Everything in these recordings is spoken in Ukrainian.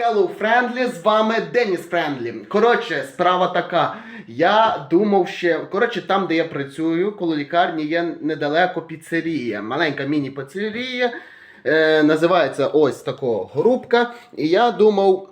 Hello Friendly, з вами Деніс Френдлі. Коротше, справа така. Я думав ще. Коротше, там, де я працюю, коло лікарні є недалеко піцерія. Маленька міні-піцерія. Е, називається ось такого грубка. І я думав.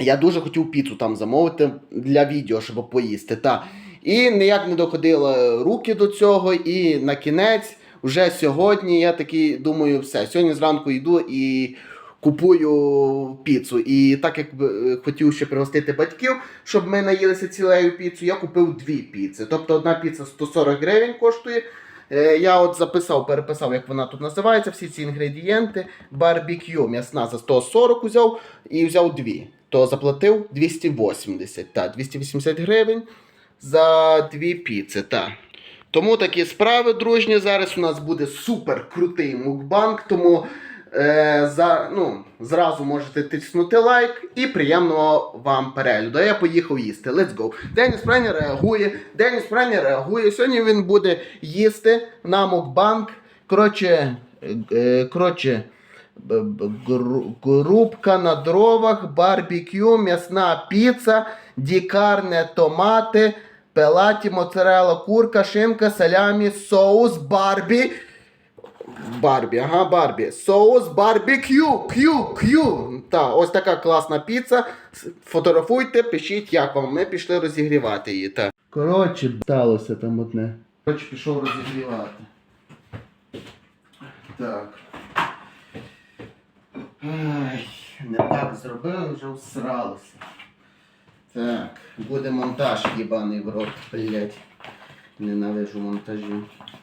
Я дуже хотів піцу там замовити для відео, щоб поїсти. Та. І ніяк не доходили руки до цього. І на кінець, вже сьогодні, я такий думаю, все. Сьогодні зранку йду і купую піцу. І так як е, хотів ще пригостити батьків, щоб ми наїлися цілею піцу, я купив дві піци. Тобто одна піца 140 гривень коштує. Е, Я от записав, переписав, як вона тут називається, всі ці інгредієнти. Барбекю м'ясна за 140 взяв і взяв дві. То заплатив 280, та, 280 гривень за дві піци. Та. Тому такі справи, дружні. Зараз у нас буде супер крутий мукбанк. Тому е, за, ну, зразу можете тиснути лайк і приємного вам перегляду. Я поїхав їсти. Let's go. Деніс Прені реагує. Деніс Прені реагує. Сьогодні він буде їсти на мукбанк. Коротше, е, е, коротше. Грубка на дровах, барбекю, м'ясна піца, дікарне томати, пелаті, моцарелла, курка, шинка, салямі, соус, барбі. Барбі, ага, Барбі. Соус барбекю, к'ю, к'ю. Та, ось така класна піца. Фотографуйте, пишіть, як вам. Ми пішли розігрівати її. Та. Коротше, сталося там одне. Коротше, пішов розігрівати. Так. Ай, не так зробили, вже всралося. Так, буде монтаж їбаний в рот, блять. Ненавижу монтажі.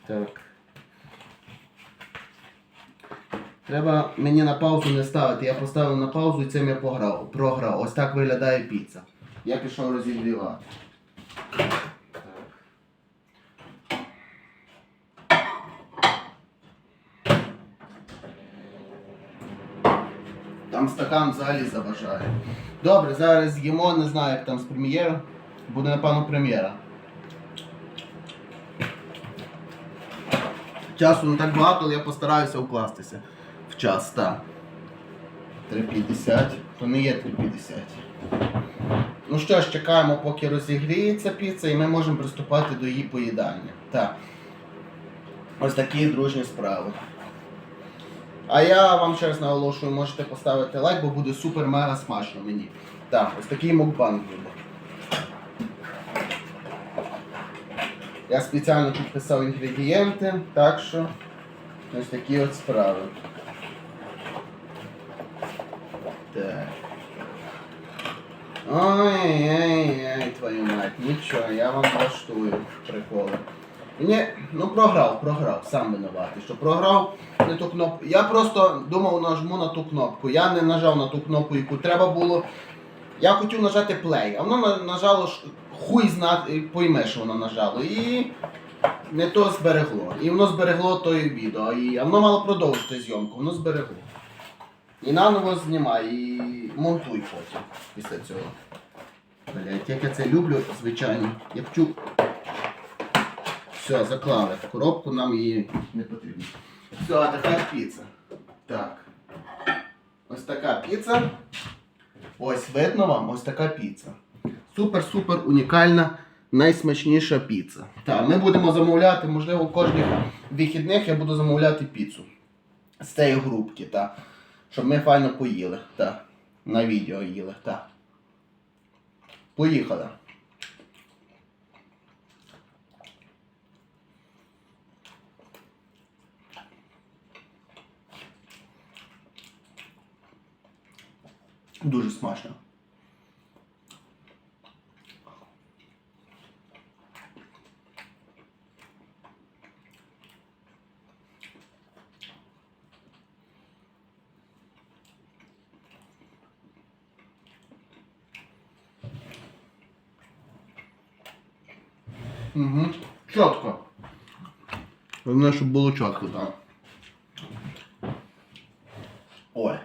Так. Треба мені на паузу не ставити. Я поставив на паузу і цим я пограв, програв. Ось так виглядає піца. Я пішов розігрівати. Там стакан взагалі заважає. Добре, зараз з'їмо, не знаю, як там з прем'єром. Буде, напевно, прем'єра. Часу не так багато, але я постараюся укластися час, так. 3.50, то не є 3.50. Ну що ж, чекаємо, поки розігріється піца, і ми можемо приступати до її поїдання. Так. Ось такі дружні справи. А я вам ще раз наголошую, можете поставити лайк, бо буде супер-мега смачно мені. Так, ось такий мукбанк буде. Я спеціально підписав інгредієнти, так що ось такі от справи. Так. Ой-ой-ой, твою мать, нічого, я вам влаштую приколи. Ні, ну програв, програв, сам винуватий, що програв не ту кнопку. Я просто думав, нажму на ту кнопку. Я не нажав на ту кнопку, яку треба було. Я хотів нажати play, а воно нажало хуй знати, пойме, що воно нажало. І не то зберегло. І воно зберегло той відео. І, воно мало продовжити зйомку, воно зберегло. І наново знімай, і монтуй потім після цього. Блять, як я це люблю, звичайно. Я вчу. Все, заклали. Коробку нам її не потрібно. Все, а тепер піца. Так. Ось така піца. Ось видно вам, ось така піца. Супер-супер унікальна, найсмачніша піца. Так, ми будемо замовляти, можливо, кожних вихідних я буду замовляти піцу. З цієї групки, так. Щоб ми файно поїли. Так. На відео їли. Так. Поїхали. Дуже смачно. Угу. Чітко. Головне, щоб було чітко, так. Ой.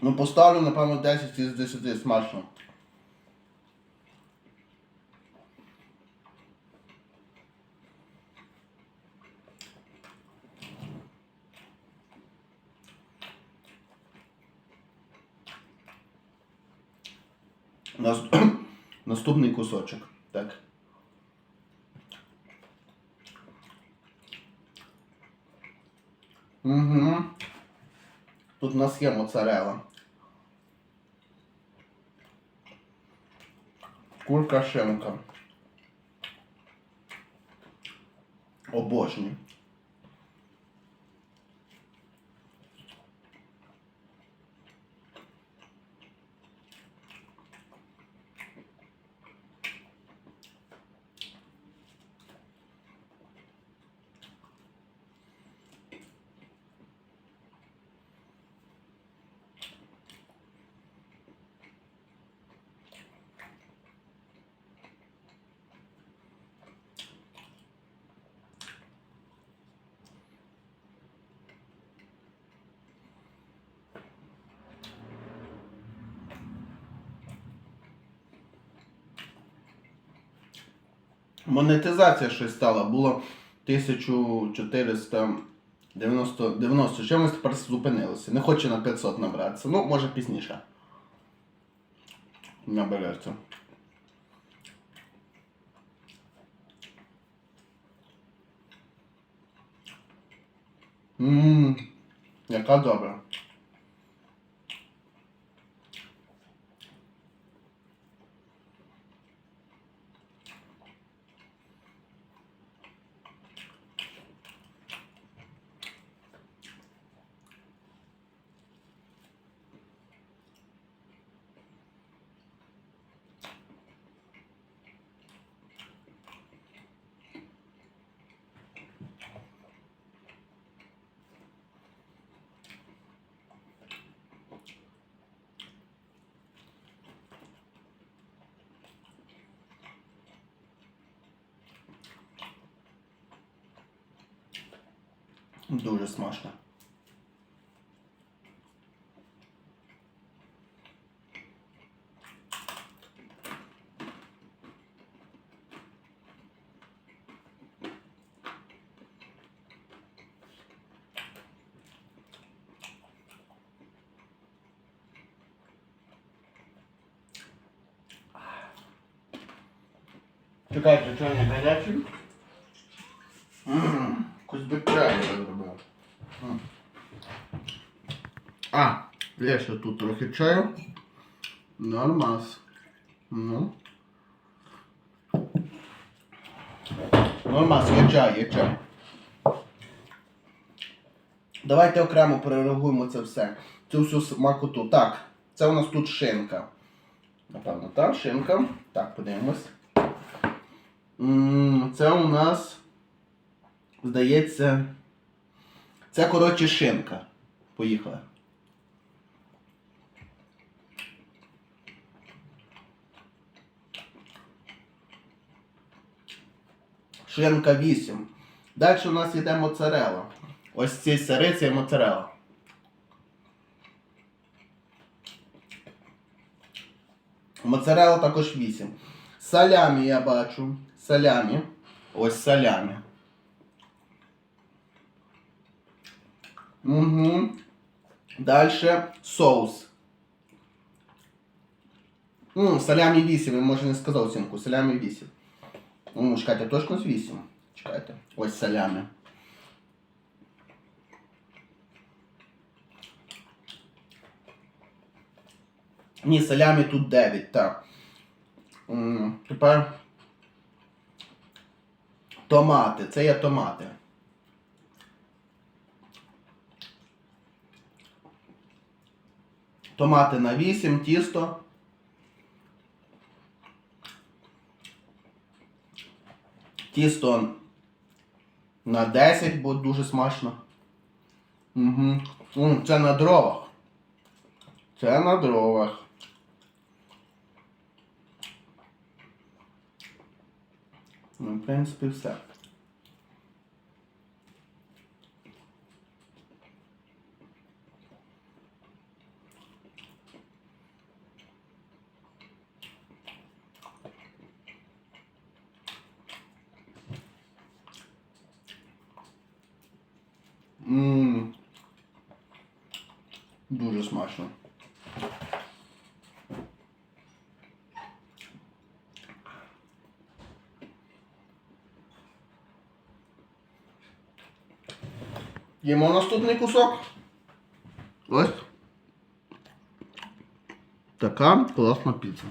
Ну, поставлю, напевно, 10 із 10 смачно. Нас- Наступний кусочок. Так. Угу. Тут у нас є моцарела. Курка шинка. Обожнюю. Монетизація щось стала. Було 1490 90 чимось тепер зупинилося. Не хоче на 500 набратися. Ну, може пізніше. Набереться. Ммм, яка добра. Дуже смачно. Чекайте, чай не гарячий? Ммм, якусь би чаю я зробив. М. Є ще тут трохи чаю. Нормас. Ну. Нормас, є чай, є чай. Давайте окремо перереагуємо це все. Цю всю смакоту. Так, це у нас тут шинка. Напевно, так, шинка. Так, подивимось. Це у нас, здається, це коротше шинка. Поїхали. Шинка 8. Далі у нас йде моцарела. Ось ці сири це моцарела. Моцарела також 8. Салямі я бачу. Салямі. Ось салямі. Угу. Далі соус. М, салямі 8, я може не сказав оцінку. Салямі 8. Ну, чекайте, точно з 8. Чекайте. Ось салямі. Ні, салямі тут 9, так. Тепер томати. Це є томати. Томати на 8, тісто. Тісто на 10, бо дуже смачно. Угу. Це на дровах. Це на дровах. Ну, в принципі, все. Ммм. Дуже смачно. Їмо наступний кусок. Ось. Така класна піца.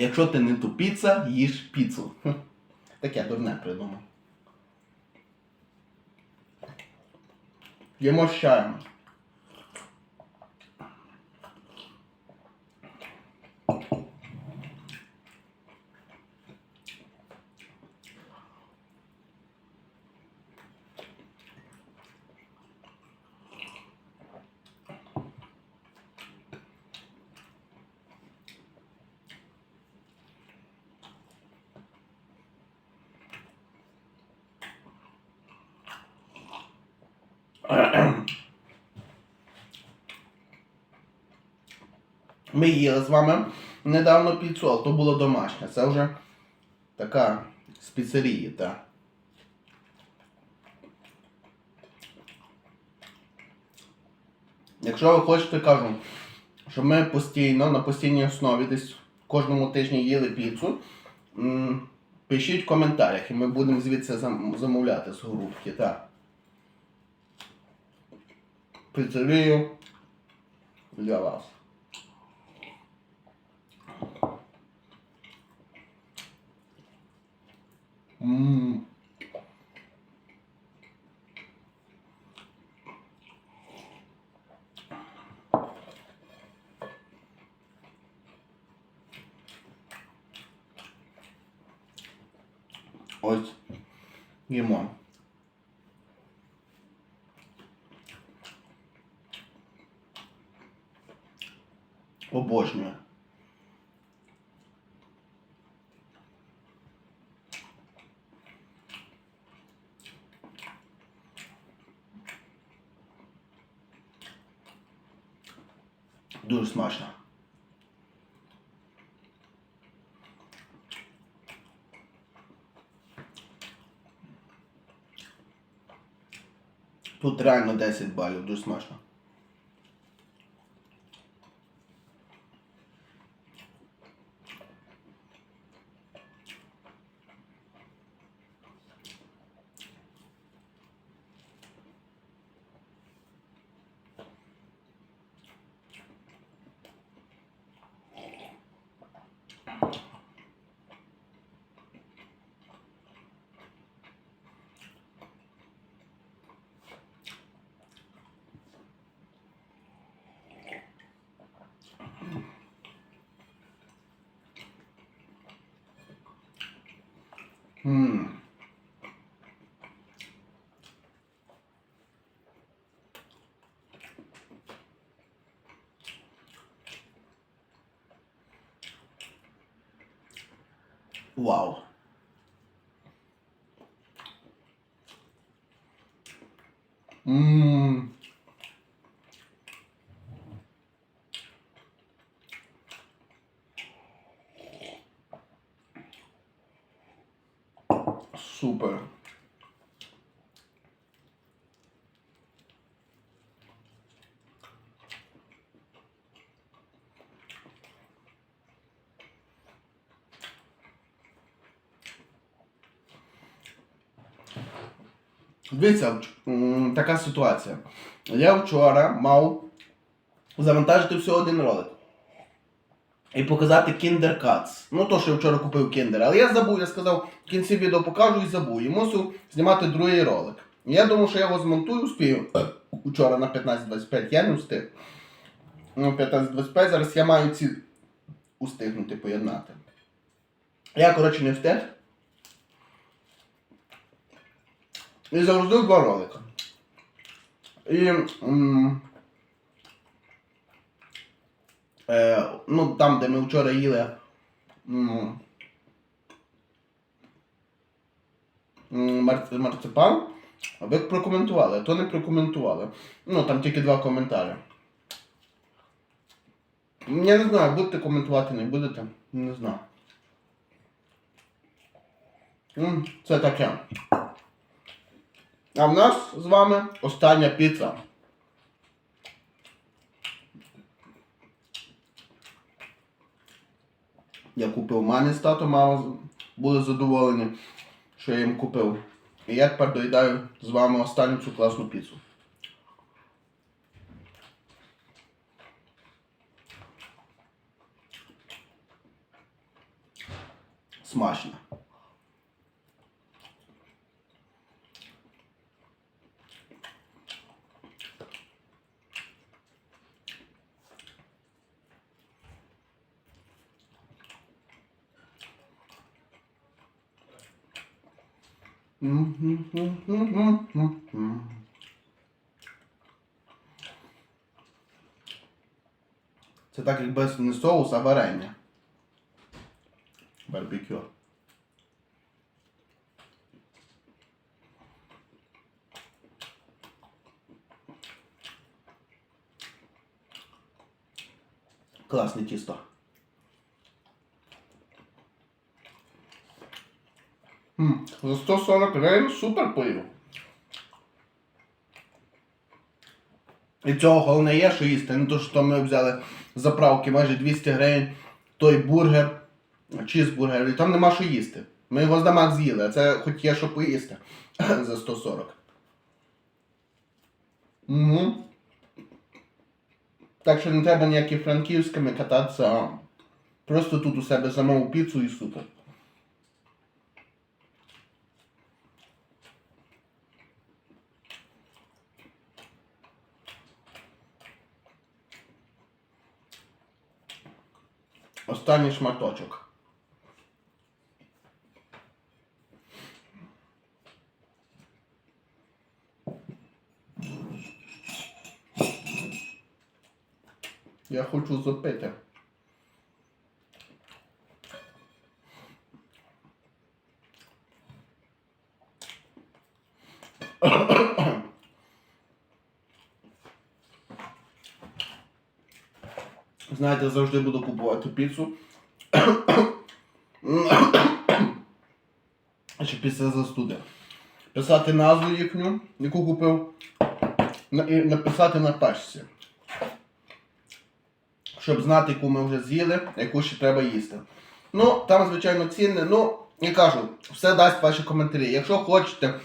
Якщо ти не тупіца, їж піцу. Таке дурне придумав. Їмо з чаєм. Ми їли з вами недавно піцу, але то було домашнє. Це вже така з піцерії, так. Якщо ви хочете, кажу, щоб ми постійно, на постійній основі десь кожному тижні їли піцу, пишіть в коментарях і ми будемо звідси замовляти з групки, так. Піцерію для вас. Ммм. Ось їмо. Обожнюю. Дуже смачно. Тут реально 10 балів, дуже смачно. Ммм. Вау. Ммм. Супер. Дивіться, така ситуація. Я вчора мав завантажити всього один ролик. І показати Kinder Cats. Ну, то, що я вчора купив Kinder. Але я забув, я сказав, в кінці відео покажу і забув. І мусив знімати другий ролик. Я думав, що я його змонтую, успію. Вчора на 15.25 я не встиг. Ну, 15.25, зараз я маю ці устигнути поєднати. Я, коротше, не встиг. І загрузив два ролика. І. м, Е, ну, там, де ми вчора їли. м, м, марципан. Ви прокоментували, а то не прокоментували. Ну, там тільки два коментарі. Я не знаю, будете коментувати, не будете. Не знаю. Це таке. А в нас з вами остання піца. Я купив мамі з татом, мама були задоволені, що я їм купив. І я тепер доїдаю з вами останню цю класну піцу. Смачно. Це так якби не соус, а варення. Барбекю. Класне тісто. За 140 гривень супер поїв. І цього головне є, що їсти. Не то, що ми взяли заправки майже 200 гривень, той бургер, чізбургер, і там нема що їсти. Ми його з дамаг з'їли, а це хоч є що поїсти за 140. Угу. Так що не треба ніякі франківськими кататися, а просто тут у себе замовив піцу і супер. Останній шматочок. Я хочу запити. Знаєте, завжди буду купувати піцу. Ще після застуди. Писати назву їхню, яку купив, і написати на пачці. Щоб знати, яку ми вже з'їли, яку ще треба їсти. Ну, там, звичайно, ціни. Ну, я кажу, все дасть ваші коментарі. Якщо хочете,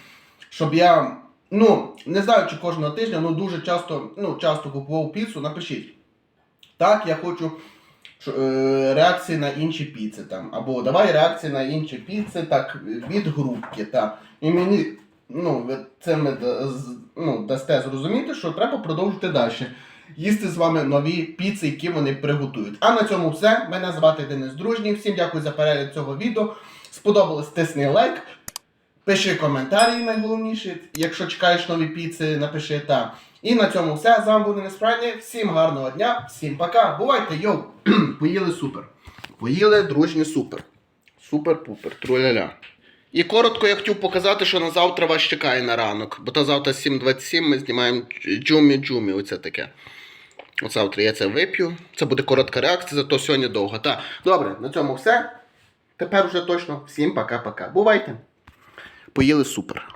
щоб я. Ну, не знаю, чи кожного тижня, але дуже часто, ну, часто купував піцу, напишіть. Так, я хочу е, реакції на інші піци там. Або давай реакції на інші піци, так, від групки. Так. І мені ну, це ми ну, дасте зрозуміти, що треба продовжити далі. Їсти з вами нові піци, які вони приготують. А на цьому все. Мене звати Денис Дружній. Всім дякую за перегляд цього відео. Сподобалось, тисни лайк. Пиши коментарі найголовніше. Якщо чекаєш нові піци, напиши так. І на цьому все. З вами був Франі. Всім гарного дня, всім пока. Бувайте, йоу! Поїли супер. Поїли дружні супер. Супер-пупер, труляля. І коротко я хотів показати, що на завтра вас чекає на ранок. Бо то завтра 7.27 ми знімаємо джумі-джумі. Оце таке. От завтра я це вип'ю. Це буде коротка реакція, зато сьогодні довго. Так, добре, на цьому все. Тепер вже точно. Всім пока-пока. Бувайте. Поїли супер.